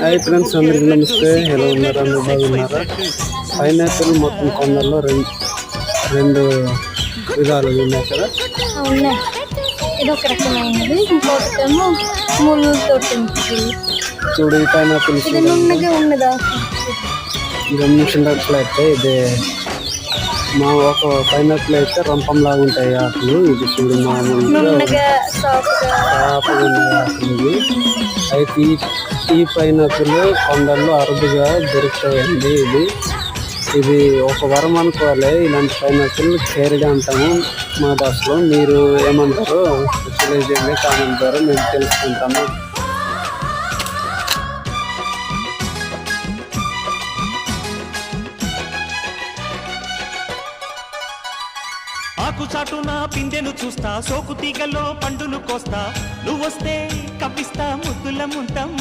Hi friends అందరికీ నమస్తే. ఎలా ఉన్నారు? అందరూ బాగున్నారా? పైనాపిల్ మొత్తం కొండల్లో రెండు రెండు విధాలు ఉన్నాయి కదా? ఉన్నాయి. ఇది ఒక రకమైనది. ఇంకోటేమో ముళ్ళతో ఉంటుంది. చూడు ఈ నున్నగా ఉన్నదా? గమనించినట్లయితే ఇది. మా ఒక పైనాపిల్ అయితే రంపంలాగా ఉంటాయి ఆకులు. ఇది చూడు మామూలుగా నున్నగా సాఫ్ట్గా ఉన్నాయి ఆకులు అయితే ఈ పైనాపిల్ కొండల్లో అరుదుగా దొరుకుతాయండి ఇది ఇది ఒక వరం అనుకోవాలి. ఇలాంటి పైనాపిల్ కేరడి అంటాము. మా భాషలో మీరు ఏమంటారు తెలియజేయండి. కామెంట్ ద్వారా మేము తెలుసుకుంటాము. చాటున పిందెను చూస్తా. సోకు తీగలో పండును కోస్తా. నువ్వొస్తే కప్పిస్తా ముద్దుల ముంతం